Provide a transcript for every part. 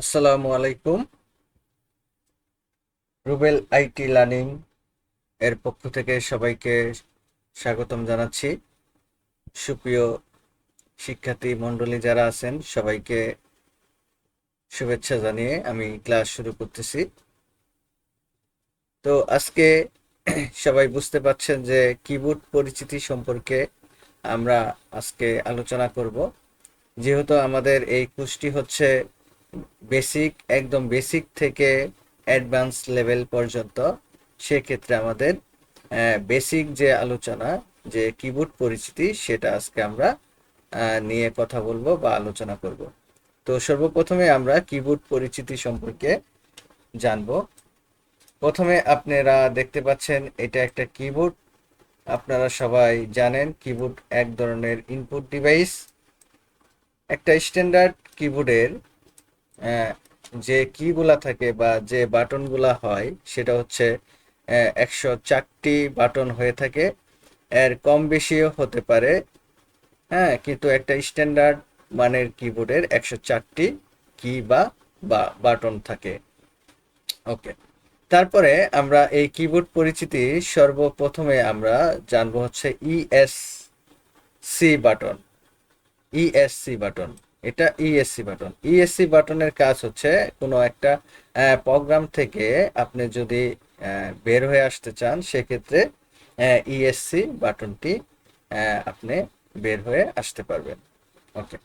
আসসালামু আলাইকুম। Rubel IT learning এর পক্ষ থেকে সবাইকে স্বাগতম জানাচ্ছি। সুপ্রিয় শিক্ষার্থী মণ্ডলী যারা আছেন, সবাইকে শুভেচ্ছা জানিয়ে আমি ক্লাস শুরু করতেছি। তো আজকে সবাই বুঝতে পারছেন যে কিবোর্ড পরিচিতি সম্পর্কে আমরা আজকে আলোচনা করব। যেহেতু আমাদের এই কোর্সটি হচ্ছে বেসিক একদম বেসিক থেকে অ্যাডভান্স লেভেল পর্যন্ত। সেক্ষেত্রে আমাদের বেসিক যে আলোচনা, যে কিবোর্ড পরিচিতি, সেটা আজকে আমরা নিয়ে কথা বলব বা আলোচনা করব। তো সর্বপ্রথমে আমরা কিবোর্ড পরিচিতি সম্পর্কে জানব। প্রথমে আপনারা দেখতে পাচ্ছেন, এটা একটা কিবোর্ড আপনারা সবাই জানেন কিবোর্ড এক ধরনের ইনপুট ডিভাইস একটা স্ট্যান্ডার্ড কিবোর্ডের যে কিগুলা থাকে বা যে বাটনগুলা হয়, সেটা হচ্ছে একশো চারটি বাটন হয়ে থাকে। এর কম বেশিও হতে পারে হ্যাঁ কিন্তু একটা স্ট্যান্ডার্ড মানের কিবোর্ডের একশো চারটি কি বা বাটন থাকে। ওকে তারপরে আমরা এই কিবোর্ড পরিচিতি সর্বপ্রথমে আমরা জানব হচ্ছে ES C button ESC button এটা ইএসসি বাটন ইএসসি বাটনের কাজ হচ্ছে কোনো একটা প্রোগ্রাম থেকে আপনি যদি বের হয়ে আসতে চান, সেক্ষেত্রে ইএসসি বাটনটি আপনি বের হয়ে আসতে পারবেন। ওকে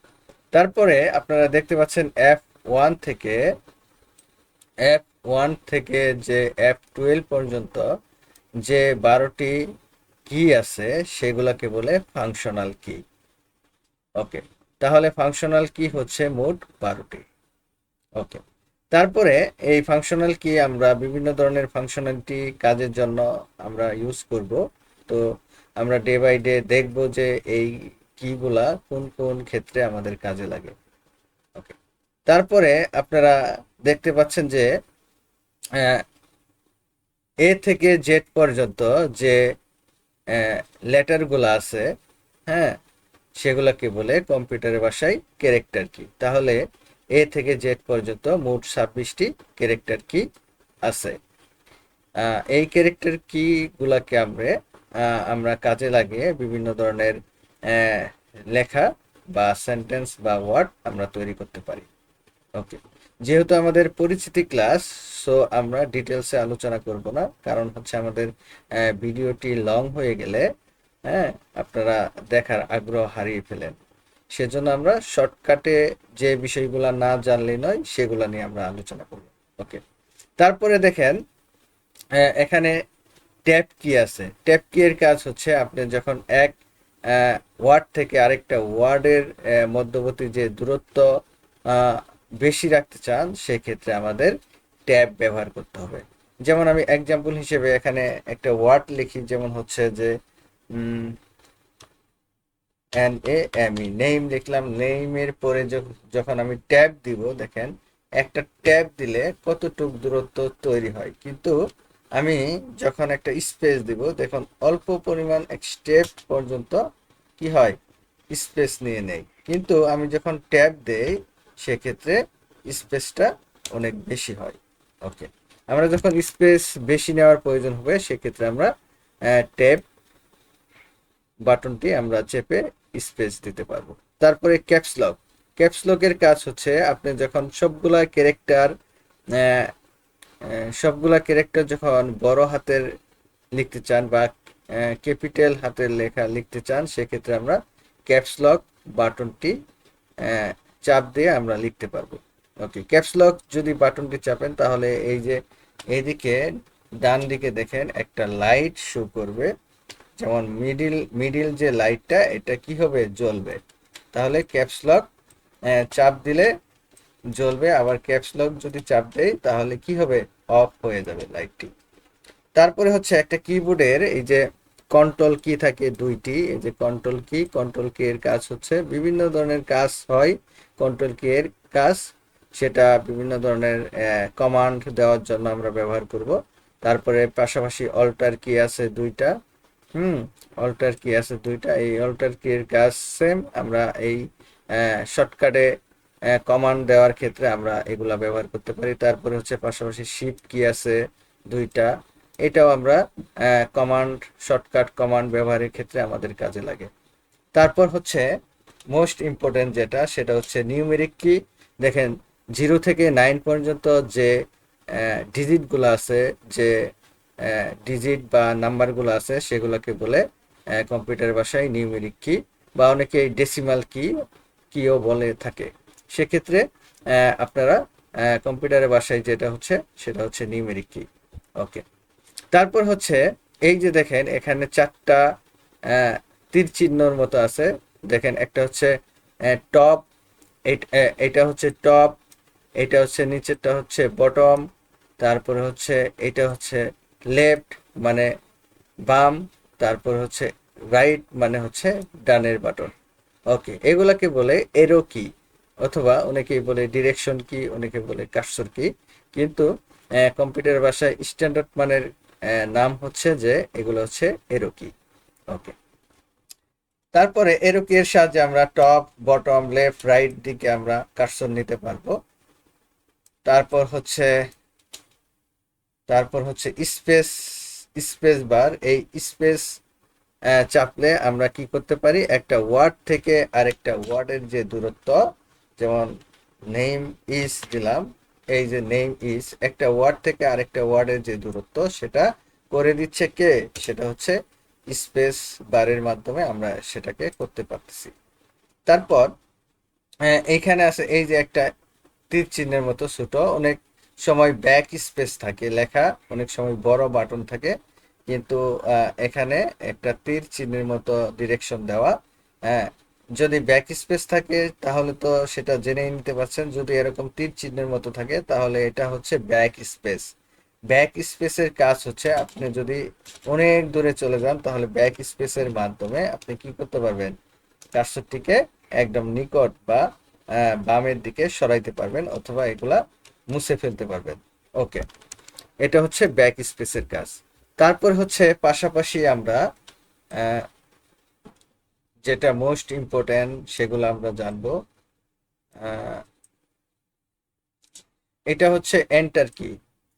তারপরে আপনারা দেখতে পাচ্ছেন এফ ওয়ান থেকে এফ ওয়ান থেকে যে এফ টুয়েলভ পর্যন্ত যে বারোটি কি আছে, সেগুলোকে বলে ফাংশনাল কি ওকে তাহলে ফাংশনাল কি হচ্ছে মোট বারোটি। ওকে তারপরে এই ফাংশনাল কি আমরা বিভিন্ন ধরনের ফাংশনালিটি কাজের জন্য আমরা ইউজ করব। তো আমরা ডে বাই ডে দেখব যে এই কিগুলা কোন কোন ক্ষেত্রে আমাদের কাজে লাগে। ওকে তারপরে আপনারা দেখতে পাচ্ছেন যে এ থেকে জেড পর্যন্ত যে লেটারগুলো আছে হ্যাঁ সেগুলোকে বলে কম্পিউটারের ভাষায় ক্যারেক্টার কি? তাহলে এ থেকে জেড পর্যন্ত মোট ছাব্বিশটি ক্যারেক্টার কি আছে? এই ক্যারেক্টার কি গুলাকে আমরা আমরা কাজে লাগিয়ে বিভিন্ন ধরনের লেখা বা সেন্টেন্স বা ওয়ার্ড আমরা তৈরি করতে পারি। ওকে যেহেতু আমাদের পরিচিতি ক্লাস সো আমরা ডিটেলসে আলোচনা করব না, কারণ হচ্ছে আমাদের ভিডিওটি লং হয়ে গেলে হ্যাঁ আপনারা দেখার আগ্রহ হারিয়ে ফেলেন। সেজন্য আমরা শর্টকাটে যে বিষয়গুলো না জানলে নয়, সেগুলো নিয়ে আমরা আলোচনা করব। ওকে। তারপরে দেখেন এখানে ট্যাব কি আছে? ট্যাপ কি এর কাজ হচ্ছে, আপনি যখন এক ওয়ার্ড থেকে আরেকটা ওয়ার্ডের মধ্যবর্তী যে দূরত্ব বেশি রাখতে চান, সেক্ষেত্রে আমাদের ট্যাব ব্যবহার করতে হবে। যেমন আমি এক্সাম্পল হিসেবে এখানে একটা ওয়ার্ড লিখি, যেমন হচ্ছে যে N A M E name লিখলাম নেইমের পরে যখন আমি ট্যাব দিব, দেখেন, একটা ট্যাব দিলে কতটুক দূরত্ব তৈরি হয়। কিন্তু আমি যখন একটা স্পেস দিব, দেখুন, অল্প পরিমাণ এক স্টেপ পর্যন্ত কি হয়? স্পেস নিয়ে নেই। কিন্তু আমি যখন ট্যাব দেই, সেক্ষেত্রে স্পেসটা অনেক বেশি হয়। ওকে আমরা যখন স্পেস বেশি নেওয়ার প্রয়োজন হবে, সেক্ষেত্রে আমরা ট্যাব বাটনটি আমরা চেপে স্পেস দিতে পারব। তারপরে ক্যাপস লক। ক্যাপস লকের কাজ হচ্ছে আপনি যখন সবগুলা ক্যারেক্টার সবগুলা ক্যারেক্টার যখন বড় হাতের লিখতে চান বা ক্যাপিটাল হাতের লেখা লিখতে চান, সেক্ষেত্রে আমরা ক্যাপস লক বাটনটি চাপ দিয়ে আমরা লিখতে পারব। ওকে, ক্যাপস লক যদি বাটনটি চাপেন, তাহলে এই যে এইদিকে ডান দিকে দেখেন একটা লাইট শো করবে। যেমন মিডিল মিডিল যে লাইটটা এটা কি হবে? জ্বলবে। তাহলে ক্যাপস লক চাপ দিলে জ্বলবে। আবার ক্যাপস লক যদি চাপ দেয় তাহলে কি হবে? অফ হয়ে যাবে লাইটটি তারপরে হচ্ছে একটা কিবোর্ডের এই যে কন্ট্রোল কি থাকে দুইটি। এই যে কন্ট্রোল কি কন্ট্রোল কি এর কাজ হচ্ছে বিভিন্ন ধরনের কাজ হয়। কন্ট্রোল কি এর কাজ, সেটা বিভিন্ন ধরনের কমান্ড দেওয়ার জন্য আমরা ব্যবহার করব। তারপরে পাশাপাশি অল্টার কি আছে দুইটা। হুম অল্টার কি আছে দুইটা। এই অল্টার কি এর কাজ সেম আমরা এই শর্টকাটে কমান্ড দেওয়ার ক্ষেত্রে আমরা এগুলা ব্যবহার করতে পারি। তারপরে হচ্ছে পাশাপাশি শিফট কি আছে দুইটা। এটাও আমরা কমান্ড শর্টকাট কমান্ড ব্যবহারের ক্ষেত্রে আমাদের কাজে লাগে। তারপর হচ্ছে মোস্ট ইম্পর্টেন্ট যেটা, সেটা হচ্ছে নিউমেরিক কি দেখেন জিরো থেকে নাইন পর্যন্ত যে ডিজিটগুলো আছে, যে ডিজিট বা নাম্বারগুলো আছে, সেগুলোকে বলে কম্পিউটার ভাষায় নিউমেরিক কি বা অনেকে ডেসিমাল কি কিও বলে থাকে। সেক্ষেত্রে আপনারা কম্পিউটারের ভাষায় যেটা হচ্ছে, সেটা হচ্ছে নিউমেরিক কি ওকে তারপর হচ্ছে, এই যে দেখেন, এখানে চারটা তীর চিহ্নর মতো আছে। দেখেন, একটা হচ্ছে টপ এটা হচ্ছে টপ এটা হচ্ছে নিচেরটা হচ্ছে বটম তারপরে হচ্ছে, এটা হচ্ছে লেফট মানে বাম, তারপর হচ্ছে রাইট মানে হচ্ছে ডানের বাটন। ওকে এগুলাকে বলে এরো কি অথবা অনেকেই বলে ডিরেকশন কি অনেকে বলে কার্সর কি কিন্তু কম্পিউটার ভাষায় স্ট্যান্ডার্ড মানের নাম হচ্ছে যে এগুলো হচ্ছে এরো কি ওকে তারপরে এরো কি এর সাহায্যে আমরা টপ বটম লেফট রাইট দিকে আমরা কার্সর নিতে পারব। তারপর হচ্ছে তারপর হচ্ছে স্পেস স্পেস বার। এই স্পেস চাপলে আমরা কি করতে পারি? একটা ওয়ার্ড থেকে আরেকটা ওয়ার্ডের যে দূরত্ব, যেমন নেম ইজ দিলাম, এই যে নেম ইজ, একটা ওয়ার্ড থেকে আরেকটা ওয়ার্ডের যে দূরত্ব, সেটা করে দিচ্ছে কে? সেটা হচ্ছে স্পেস বারের মাধ্যমে আমরা সেটাকে করতে পারতেছি। তারপর এইখানে আছে এই যে একটা তীর চিহ্নের মতো ছোট, অনেক সময় ব্যাক স্পেস থাকে, লেখা অনেক সময় বড় বাটন থাকে, কিন্তু এখানে একটা তীর চিহ্নের মতো ডিরেকশন দেওয়া হ্যাঁ যদি ব্যাক স্পেস থাকে, তাহলে তো সেটা জেনে নিতে পারছেন, যদি এরকম তীর চিহ্নের মতো থাকে, তাহলে এটা হচ্ছে ব্যাক স্পেস ব্যাক স্পেসের কাজ হচ্ছে, আপনি যদি অনেক দূরে চলে যান, তাহলে ব্যাক স্পেসের মাধ্যমে আপনি কি করতে পারবেন? কার্সরটিকে একদম নিকট বা বামের দিকে সরাইতে পারবেন, অথবা এগুলা মুছে ফেলতে পারবেন। ওকে। এটা হচ্ছে ব্যাক স্পেসের কাজ। তারপর হচ্ছে পাশাপাশি আমরা যেটা মোস্ট ইম্পর্ট্যান্ট সেগুলো আমরা জানব। এটা হচ্ছে এন্টার কি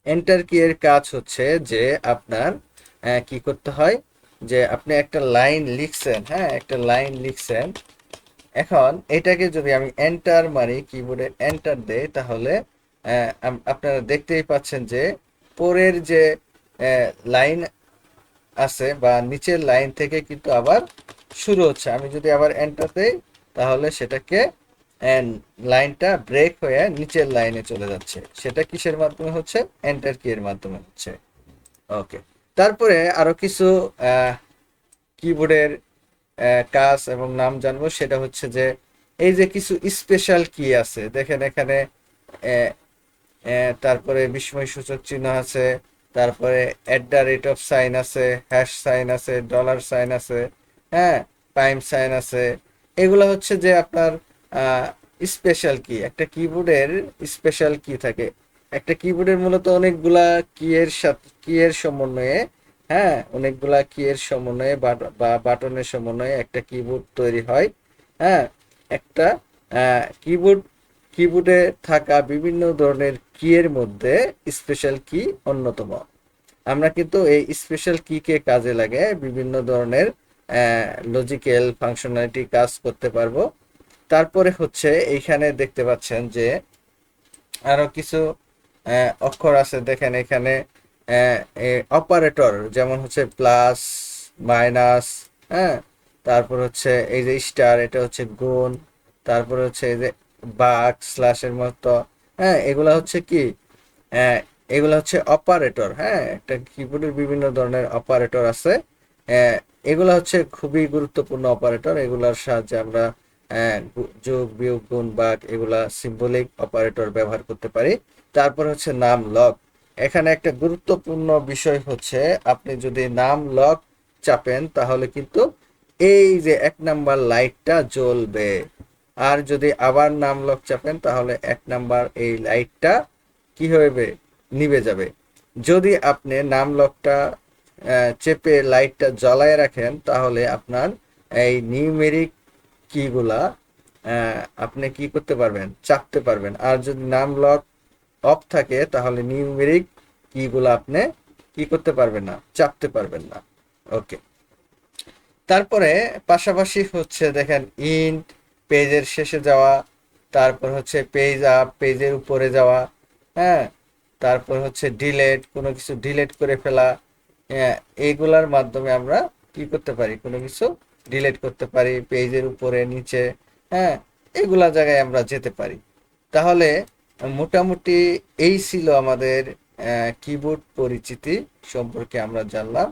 এন্টার কি এর কাজ হচ্ছে যে আপনার কি করতে হয়? যে আপনি একটা লাইন লিখছেন হ্যাঁ একটা লাইন লিখছেন। এখন এটাকে যদি আমি এন্টার মারি কিবোর্ডে এন্টার দেই, তাহলে আপনারা দেখতেই পাচ্ছেন যে পরের যে লাইন আছে বা নিচের লাইন থেকে কিন্তু আবার শুরু হচ্ছে। আমি যদি আবার এন্টার দেই, তাহলে সেটাকে লাইনটা ব্রেক হয়ে নিচের লাইনে চলে যাচ্ছে। সেটা কিসের মাধ্যমে হচ্ছে? এন্টার কি এর মাধ্যমে হচ্ছে। ওকে তারপরে আরও কিছু কিবোর্ডের কাজ এবং নাম জানব। সেটা হচ্ছে যে, এই যে কিছু স্পেশাল কি আছে, দেখেন এখানে তারপরে বিস্ময় সূচক চিহ্ন আছে, তারপরে at the rate of sign আছে হ্যাশ সাইন আছে ডলার সাইন আছে হ্যাঁ টাইম সাইন আছে। এগুলো হচ্ছে যে আপনার স্পেশাল কি একটা কিবোর্ডের স্পেশাল কি থাকে। একটা কিবোর্ডের মূলত অনেকগুলা কি এর সাথে কি এর সমন্বয়ে হ্যাঁ অনেকগুলা কি এর সমন্বয়ে বা বাটনের সমন্বয়ে একটা কিবোর্ড তৈরি হয় হ্যাঁ। একটা কিবোর্ড কিবোর্ডে থাকা বিভিন্ন ধরনের কি এর মধ্যে স্পেশাল কি অন্যতম। আমরা কিন্তু এই স্পেশাল কি কে কাজে লাগে বিভিন্ন ধরনের লজিক্যাল ফাংশনালিটি কাজ করতে পারব। তারপরে হচ্ছে এইখানে দেখতে পাচ্ছেন যে আরও কিছু অক্ষর আছে। দেখেন এখানে অপারেটর যেমন হচ্ছে প্লাস মাইনাস হ্যাঁ? তারপর হচ্ছে এই যে স্টার এটা হচ্ছে গুণ। তারপর হচ্ছে এই যে বাক স্ল্যাশের মতো। হ্যাঁ এগুলা হচ্ছে কি? আহ, এগুলা হচ্ছে অপারেটর হ্যাঁ একটা কিবোর্ডের বিভিন্ন ধরনের অপারেটর আছে। আহ, এগুলা হচ্ছে খুবই গুরুত্বপূর্ণ অপারেটর এগুলার সাহায্যে আমরা গু- যোগ বিয়োগ গুণ ভাগ এগুলা সিম্বলিক অপারেটর ব্যবহার করতে পারি। তারপর হচ্ছে নাম লক এখানে একটা গুরুত্বপূর্ণ বিষয় হচ্ছে আপনি যদি নাম লক চাপেন তাহলে কিন্তু এই যে এক নাম্বার লাইটটা জ্বলবে। আর যদি আবার নাম লক চাপেন, তাহলে এক নাম্বার এই লাইটটা কি হবে নিভে যাবে। যদি আপনি নাম লকটা চেপে লাইটটা জ্বালায় রাখেন, তাহলে আপনার এই নিউমেরিক কিগুলা আপনি কি করতে পারবেন? চাপতে পারবেন। আর যদি নাম লক অফ থাকে, তাহলে নিউমেরিক কিগুলো আপনি কি করতে পারবেন না? চাপতে পারবেন না। ওকে। তারপরে পাশাপাশি হচ্ছে, দেখেন ইন্ট পেজের শেষে যাওয়া তারপর হচ্ছে পেজ আপ পেজের উপরে যাওয়া হ্যাঁ? তারপর হচ্ছে ডিলেট কোনো কিছু ডিলেট করে ফেলা হ্যাঁ, এইগুলার মাধ্যমে আমরা কি করতে পারি? কোনো কিছু ডিলেট করতে পারি পেজের উপরে নিচে হ্যাঁ? এগুলা জায়গায় আমরা যেতে পারি। তাহলে মোটামুটি এই ছিল আমাদের কিবোর্ড পরিচিতি সম্পর্কে আমরা জানলাম।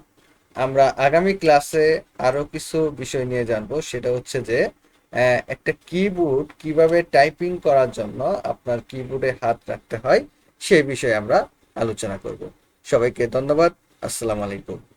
আমরা আগামী ক্লাসে আরও কিছু বিষয় নিয়ে জানব। সেটা হচ্ছে যে একটা কিবোর্ড কীভাবে টাইপিং করার জন্য আপনার কিবোর্ডে হাত রাখতে হয় সেই বিষয়ে আমরা আলোচনা করব। সবাইকে ধন্যবাদ, আসসালামু আলাইকুম।